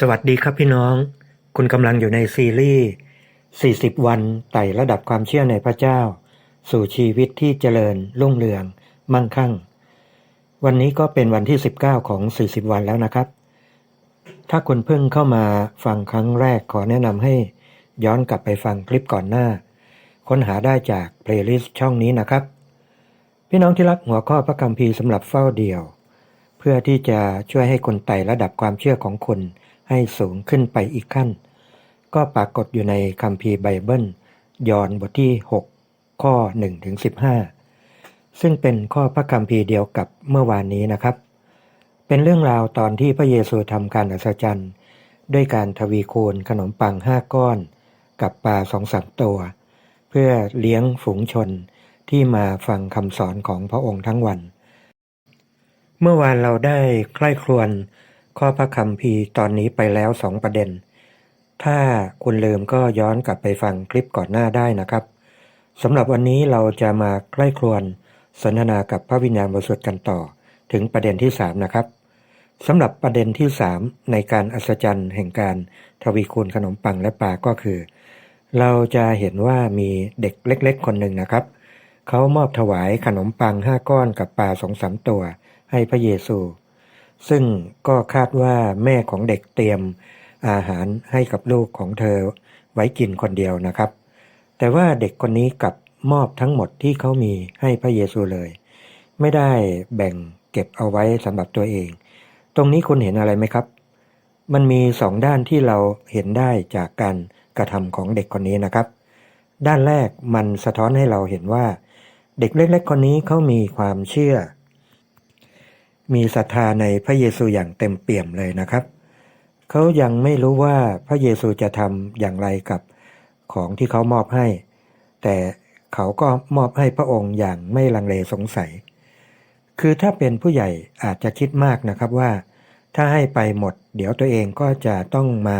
สวัสดีครับพี่น้อง คุณกำลังอยู่ในซีรีส์ 40 วันไต่ระดับความเชื่อในพระเจ้า สู่ชีวิตที่เจริญรุ่งเรือง มั่งคั่ง วันนี้ก็เป็นวันที่ 19 ของ 40 วันแล้วนะครับ ถ้าคุณเพิ่งเข้ามาฟังครั้งแรกขอแนะนำให้ย้อนกลับไปฟังคลิปก่อนหน้า ค้นหาได้จากเพลย์ลิสต์ช่องนี้นะครับ พี่น้องที่รักหัวข้อพระคัมภีร์สำหรับเฝ้าเดี่ยว เพื่อที่จะช่วยให้คนไต่ระดับความเชื่อของคุณ ให้สูงขึ้นไปอีกขั้น ก็ปรากฏอยู่ในคัมภีร์ไบเบิลยอห์นบทที่ 6 ข้อ1ถึง15 ซึ่งเป็นข้อพระคัมภีร์เดียวกับเมื่อวานนี้นะครับ เป็นเรื่องราวตอนที่พระเยซูทำการอัศจรรย์ด้วยการทวีคูณขนมปังห้าก้อน กับปลาสองสามตัว เพื่อเลี้ยงฝูงชนที่มาฟังคำสอนของพระองค์ทั้งวัน เมื่อวานเราได้ใกล้ครวน ข้อพระคัมภีร์ตอนนี้ไปแล้วสองประเด็น ถ้าคุณลืมก็ย้อนกลับไปฟังคลิปก่อนหน้าได้นะครับสำหรับวันนี้เราจะมาใกล้ครวนสนทนากับพระวิญญาณบริสุทธิ์กันต่อ ถึงประเด็นที่สามนะครับสำหรับประเด็นที่สามในการอัศจรรย์แห่งการทวีคูณขนมปังและปลาก็คือ เราจะเห็นว่ามีเด็กเล็ก ๆ คนหนึ่งนะครับ เขามอบถวายขนมปังห้าก้อนกับปลาสองสามตัว ให้พระเยซู ซึ่งก็คาดว่าแม่ของเด็กเตรียมอาหารให้กับลูกของเธอไว้กินคนเดียวนะครับ แต่ว่าเด็กคนนี้กลับมอบทั้งหมดที่เขามีให้พระเยซูเลย ไม่ได้แบ่งเก็บเอาไว้สำหรับตัวเอง ตรงนี้คุณเห็นอะไรไหมครับ มันมีสองด้านที่เราเห็นได้จากการกระทำของเด็กคนนี้นะครับ ด้านแรกมันสะท้อนให้เราเห็นว่า เด็กเล็กๆคนนี้เขามีความเชื่อ มีศรัทธาในพระเยซูอย่างเต็มเปี่ยมเลยนะครับ เขายังไม่รู้ว่าพระเยซูจะทำอย่างไรกับของที่เขามอบให้ แต่เขาก็มอบให้พระองค์อย่างไม่ลังเลสงสัย คือถ้าเป็นผู้ใหญ่อาจจะคิดมากนะครับว่า ถ้าให้ไปหมด เดี๋ยวตัวเองก็จะต้องมา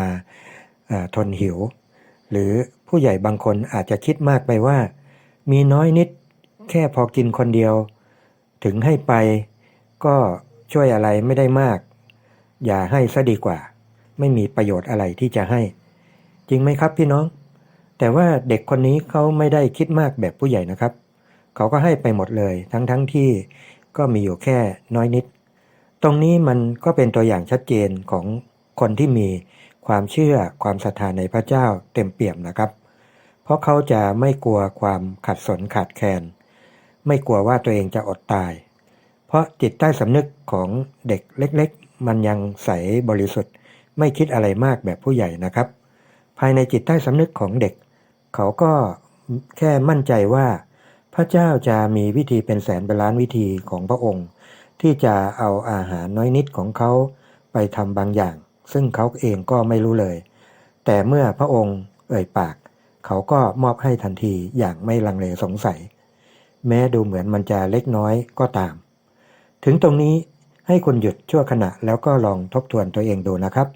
ทนหิว หรือผู้ใหญ่บางคนอาจจะคิดมากไปว่า มีน้อยนิดแค่พอกินคนเดียว ถึงให้ไป ก็ช่วยอะไรไม่ได้มาก อย่าให้ซะดีกว่า ไม่มีประโยชน์อะไรที่จะให้ จริงไหมครับพี่น้อง แต่ว่าเด็กคนนี้เขาไม่ได้คิดมากแบบผู้ใหญ่นะครับ เขาก็ให้ไปหมดเลยทั้งๆทที่ก็มีอยู่แค่น้อยนิด ตรงนี้มันก็เป็นตัวอย่างชัดเจนของคนที่มีความเชื่อความศรัทธาในพระเจ้าเต็มเปี่ยมนะครับ เพราะเขาจะไม่กลัวความขัดสนขาดแคลนไม่กลัวว่าตัวเองจะอดตาย เพราะจิตใต้สำนึกของเด็กเล็กๆ มันยังใสบริสุทธิ์ ไม่คิดอะไรมากแบบผู้ใหญ่นะครับ ภายในจิตใต้สำนึกของเด็ก เขาก็แค่มั่นใจว่า พระเจ้าจะมีวิธีเป็นแสนเป็นล้านวิธีของพระองค์ ที่จะเอาอาหารน้อยนิดของเขาไปทำบางอย่าง ซึ่งเขาเองก็ไม่รู้เลย แต่เมื่อพระองค์เอ่ยปาก เขาก็มอบให้ทันทีอย่างไม่ลังเลสงสัย แม้ดูเหมือนมันจะเล็กน้อยก็ตาม ถึงตรงนี้ให้คุณหยุดชั่วขณะแล้วก็ลองทบทวนตัวเองดูนะครับ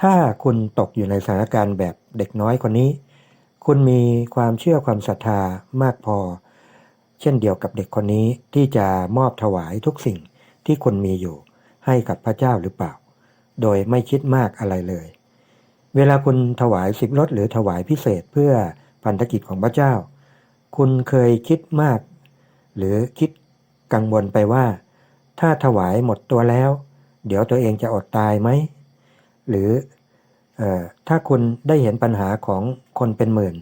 ถ้าคุณตกอยู่ในสถานการณ์แบบเด็กน้อยคนนี้ คุณมีความเชื่อความศรัทธามากพอ เช่นเดียวกับเด็กคนนี้ที่จะมอบถวายทุกสิ่งที่คุณมีอยู่ ให้กับพระเจ้าหรือเปล่า โดยไม่คิดมากอะไรเลย เวลาคุณถวายสิบรถหรือถวายพิเศษเพื่อพันธกิจของพระเจ้า คุณเคยคิดมาก หรือคิดกังวลไปว่า ถ้าถวายหมดตัวแล้ว เดี๋ยวตัวเองจะอดตายไหม หรืออถ้าคุณได้เห็นปัญหาของคนเป็นหมื่น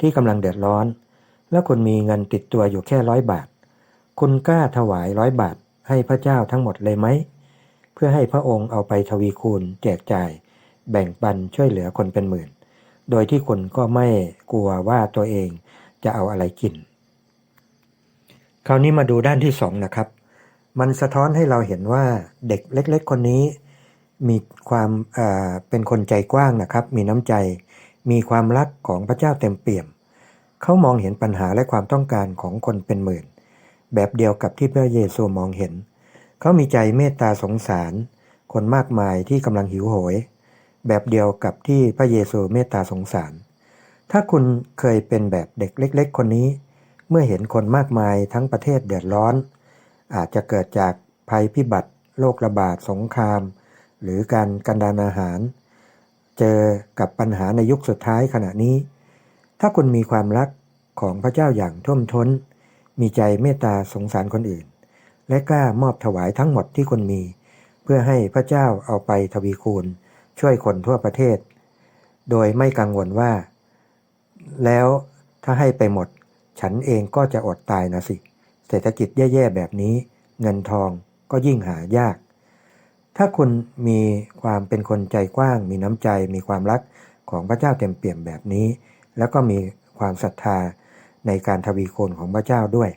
ที่กำลังเดือดร้อน แล้วคุณมีเงินติดตัวอยู่แค่ร้อยบาท คุณกล้าถวายร้อยบาทให้พระเจ้าทั้งหมดเลยไหม เพื่อให้พระองค์เอาไปทวีคูณแจกจ่าย แบ่งปันช่วยเหลือคนเป็นหมื่น โดยที่คุณก็ไม่กลัวว่าตัวเองจะเอาอะไรกิน คราวนี้มาดูด้านที่สองนะครับ มันสะท้อนให้เราเห็นว่าเด็กเล็ก ๆ คนนี้ มีความเป็นคนใจกว้างนะครับ มีน้ำใจ มีความรักของพระเจ้าเต็มเปี่ยม เขามองเห็นปัญหาและความต้องการของคนเป็นหมื่น แบบเดียวกับที่พระเยซูมองเห็น เขามีใจเมตตาสงสาร คนมากมายที่กำลังหิวโหย แบบเดียวกับที่พระเยซูเมตตาสงสาร ถ้าคุณเคยเป็นแบบเด็กเล็ก ๆ คนนี้ เมื่อเห็นคนมากมายทั้งประเทศเดือดร้อน อาจจะเกิดจากภัยพิบัติโรคระบาดสงคราม หรือการกันดานอาหาร เจอกับปัญหาในยุคสุดท้ายขณะนี้ ถ้าคุณมีความรักของพระเจ้าอย่างท่วมท้น มีใจเมตตาสงสารคนอื่น และกล้ามอบถวายทั้งหมดที่คุณมี เพื่อให้พระเจ้าเอาไปทวีคูณ ช่วยคนทั่วประเทศ โดยไม่กังวลว่า แล้วถ้าให้ไปหมด ฉันเองก็จะอดตายนะสิ เศรษฐกิจแย่ๆแบบนี้ เงินทองก็ยิ่งหายาก ถ้าคุณมีความเป็นคนใจกว้าง มีน้ำใจ มีความรักของพระเจ้าเต็มเปี่ยมแบบนี้ แล้วก็มีความศรัทธาในการทวีคูณของพระเจ้าด้วย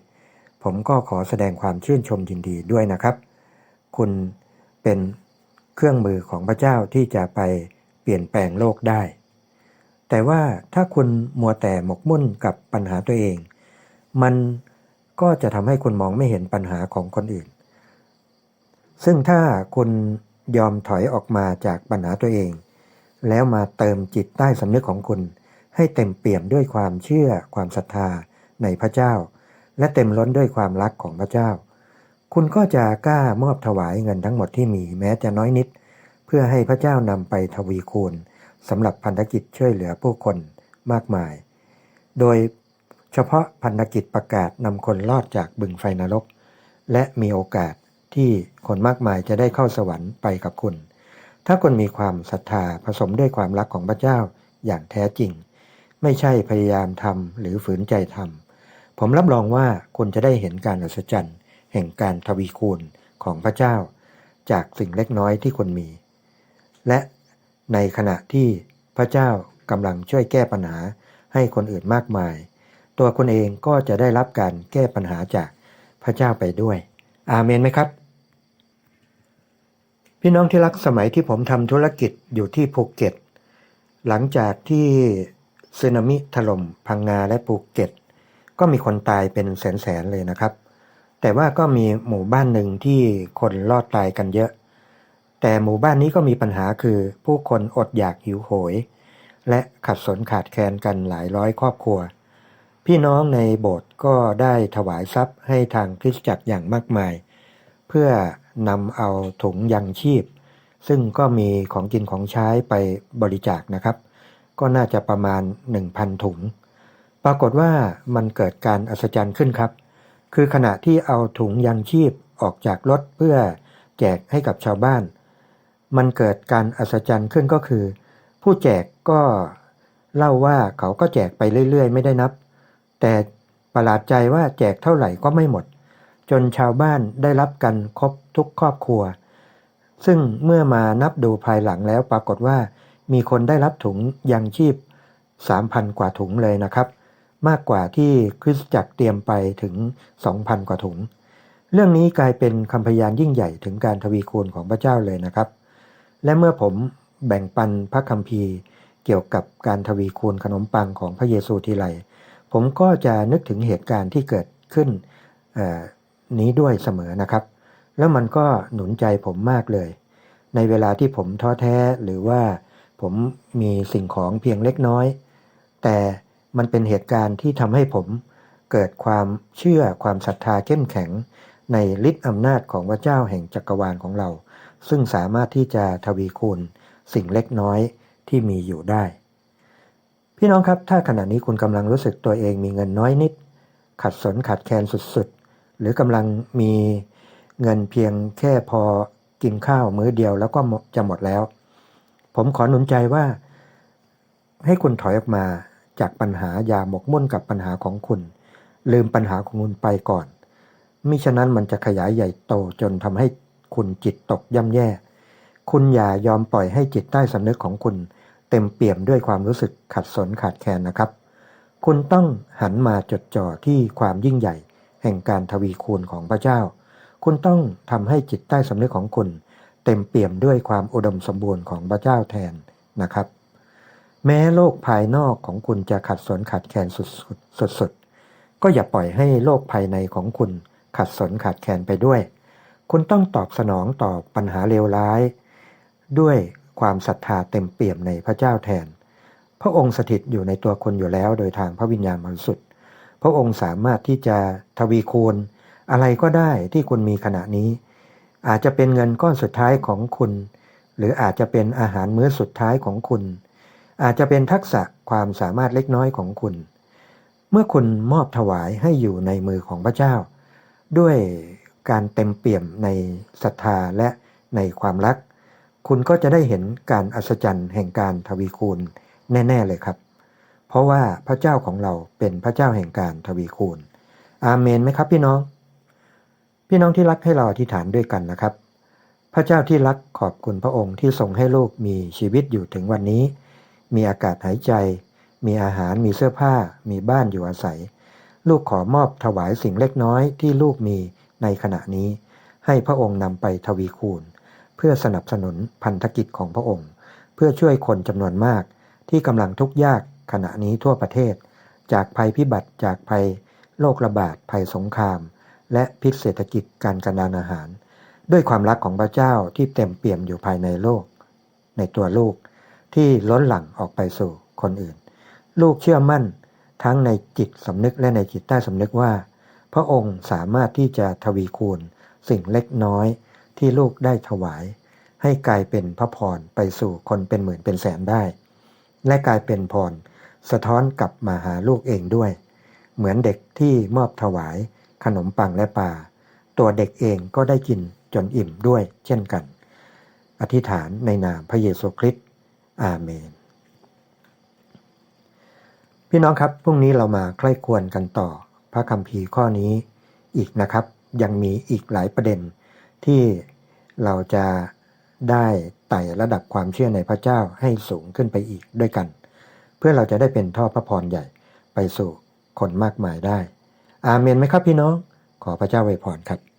ผมก็ขอแสดงความชื่นชมยินดีด้วยนะครับ คุณเป็นเครื่องมือของพระเจ้าที่จะไปเปลี่ยนแปลงโลกได้ แต่ว่าถ้าคุณมัวแต่หมกมุ่นกับปัญหาตัวเอง มัน ก็จะทำให้คุณมองไม่เห็นปัญหาของคนอื่น ซึ่งถ้าคุณยอมถอยออกมาจากปัญหาตัวเอง แล้วมาเติมจิตใต้สำนึกของคุณ ให้เต็มเปี่ยมด้วยความเชื่อความศรัทธาในพระเจ้า และเต็มล้นด้วยความรักของพระเจ้า คุณก็จะกล้ามอบถวายเงินทั้งหมดที่มีแม้จะน้อยนิด เพื่อให้พระเจ้านำไปทวีคูณสำหรับพันธกิจช่วยเหลือผู้คนมากมาย โดย เฉพาะพันธกิจประกาศนำคนรอดจากบึงไฟนรก และมีโอกาสที่คนมากมายจะได้เข้าสวรรค์ไปกับคุณ ถ้าคุณมีความศรัทธาผสมด้วยความรักของพระเจ้าอย่างแท้จริง ไม่ใช่พยายามทำหรือฝืนใจทำผมรับรองว่าคุณจะได้เห็นการอัศจรรย์แห่งการทวีคูณของพระเจ้า จากสิ่งเล็กน้อยที่คุณมี และในขณะที่พระเจ้ากำลังช่วยแก้ปัญหาให้คนอื่นมากมาย ตัวคุณเองก็จะได้รับการแก้ปัญหาจากพระเจ้าไปด้วย อาเมนไหมครับ พี่น้องที่รักสมัยที่ผมทำธุรกิจอยู่ที่ภูเก็ต หลังจากที่สึนามิถล่มพังงาและภูเก็ต ก็มีคนตายเป็นแสนๆเลยนะครับ แต่ว่าก็มีหมู่บ้านหนึ่งที่คนรอดตายกันเยอะ แต่หมู่บ้านนี้ก็มีปัญหาคือผู้คนอดอยากหิวโหย และขัดสนขาดแคลนกันหลายร้อยครอบครัว พี่น้องในโบสถ์ก็ได้ถวายทรัพย์ให้ทางคริสตจักรอย่างมากมาย เพื่อนำเอาถุงยังชีพ ซึ่งก็มีของกินของใช้ไปบริจาคนะครับ ก็น่าจะประมาณ 1,000 ถุง ปรากฏว่ามันเกิดการอัศจรรย์ขึ้นครับ คือขณะที่เอาถุงยังชีพออกจากรถเพื่อแจกให้กับชาวบ้าน มันเกิดการอัศจรรย์ขึ้นก็คือ ผู้แจกก็เล่าว่าเขาก็แจกไปเรื่อยๆ ไม่ได้นับ แต่ประหลาดใจว่าแจกเท่าไหร่ก็ไม่หมด จนชาวบ้านได้รับกันครบทุกครอบครัว ซึ่งเมื่อมานับดูภายหลังแล้วปรากฏว่า มีคนได้รับถุงยังชีพ 3,000 กว่าถุงเลยนะครับ มากกว่าที่คริสตจักรเตรียมไปถึง 2,000 กว่าถุง เรื่องนี้กลายเป็นคำพยานยิ่งใหญ่ถึงการทวีคูณของพระเจ้าเลยนะครับ และเมื่อผมแบ่งปันพระคัมภีร์ เกี่ยวกับการทวีคูณขนมปังของพระเยซูทีไร ผมก็จะนึกถึงเหตุการณ์ที่เกิดขึ้นนี้ด้วยเสมอนะครับ แล้วมันก็หนุนใจผมมากเลย ในเวลาที่ผมท้อแท้หรือว่าผมมีสิ่งของเพียงเล็กน้อย แต่มันเป็นเหตุการณ์ที่ทำให้ผมเกิดความเชื่อความศรัทธาเข้มแข็ง ในฤทธิ์อำนาจของพระเจ้าแห่งจักรวาลของเรา ซึ่งสามารถที่จะทวีคูณสิ่งเล็กน้อยที่มีอยู่ได้ พี่น้องครับ ถ้าขณะนี้คุณกำลังรู้สึกตัวเองมีเงินน้อยนิด ขัดสนขัดแคลนสุดๆ หรือกำลังมีเงินเพียงแค่พอกินข้าวมื้อเดียวแล้วก็จะหมดแล้ว ผมขอหนุนใจว่า ให้คุณถอยออกมาจากปัญหาอย่าหมกมุ่นกับปัญหาของคุณ ลืมปัญหาของคุณไปก่อนมิฉะนั้นมันจะขยายใหญ่โตจนทำให้คุณจิตตกย่ำแย่ คุณอย่ายอมปล่อยให้จิตใต้สำนึกของคุณ เต็มเปี่ยมด้วยความรู้สึกขัดสนขาดแคลนนะครับ คุณต้องหันมาจดจ่อที่ความยิ่งใหญ่ แห่งการทวีคูณของพระเจ้า คุณต้องทำให้จิตใต้สำนึกของคุณ เต็มเปี่ยมด้วยความอุดมสมบูรณ์ของพระเจ้าแทนนะครับ แม้โลกภายนอกของคุณจะขัดสนขาดแคลนสุดๆก็อย่าปล่อยให้โลกภายในของคุณขัดสนขาดแคลนไปด้วย คุณต้องตอบสนองต่อปัญหาเลวร้าย ด้วย ความศรัทธาเต็มเปี่ยมในพระเจ้าแทน พระองค์สถิตอยู่ในตัวคุณอยู่แล้วโดยทางพระวิญญาณบริสุทธิ์พระองค์สามารถที่จะทวีคูณอะไรก็ได้ที่คุณมีขณะนี้ อาจจะเป็นเงินก้อนสุดท้ายของคุณ หรืออาจจะเป็นอาหารมื้อสุดท้ายของคุณ อาจจะเป็นทักษะความสามารถเล็กน้อยของคุณ เมื่อคุณมอบถวายให้อยู่ในมือของพระเจ้า ด้วยการเต็มเปี่ยมในศรัทธาและในความรัก คุณก็จะได้เห็นการอัศจรรย์แห่งการทวีคูณแน่ ๆเลยครับ เพราะว่าพระเจ้าของเราเป็นพระเจ้าแห่งการทวีคูณ อาเมนไหมครับพี่น้อง พี่น้องที่รักให้เราอธิษฐานด้วยกันนะครับ พระเจ้าที่รักขอบคุณพระองค์ที่ทรงให้ลูกมีชีวิตอยู่ถึงวันนี้ มีอากาศหายใจ มีอาหารมีเสื้อผ้า มีบ้านอยู่อาศัย ลูกขอมอบถวายสิ่งเล็กน้อยที่ลูกมีในขณะนี้ ให้พระองค์นำไปทวีคูณ เพื่อสนับสนุนพันธกิจของพระองค์ เพื่อช่วยคนจำนวนมาก ที่กำลังทุกข์ยากขณะนี้ทั่วประเทศ จากภัยพิบัติจากภัยโรคระบาดภัยสงคราม และพิษเศรษฐกิจการกันดานอาหาร ด้วยความรักของพระเจ้าที่เต็มเปี่ยมอยู่ภายในโลก ในตัวลูกที่ล้นหลั่งออกไปสู่คนอื่น ลูกเชื่อมั่นทั้งในจิตสำนึกและในจิตใต้สำนึกว่า พระองค์สามารถที่จะทวีคูณสิ่งเล็กน้อย ที่ลูกได้ถวาย ให้กลายเป็นพระพรไปสู่คนเป็นหมื่นเป็นแสนได้ และกลายเป็นพร สะท้อนกลับมาหาลูกเองด้วย เหมือนเด็กที่มอบถวาย ขนมปังและปลาตัวเด็กเองก็ได้กินจนอิ่มด้วยเช่นกัน อธิษฐานในนามพระเยซูคริสต์อาเมน พี่น้องครับพรุ่งนี้เรามาใคร่ควรกันต่อ พระคัมภีร์ข้อนี้อีกนะครับ ยังมีอีกหลายประเด็น ที่เราจะได้ไต่ระดับความเชื่อในพระเจ้าให้สูงขึ้นไปอีกด้วยกัน เพื่อเราจะได้เป็นท่อพระพรใหญ่ไปสู่คนมากมายได้ อาเมนไหมครับพี่น้อง ขอพระเจ้าไวยพรครับ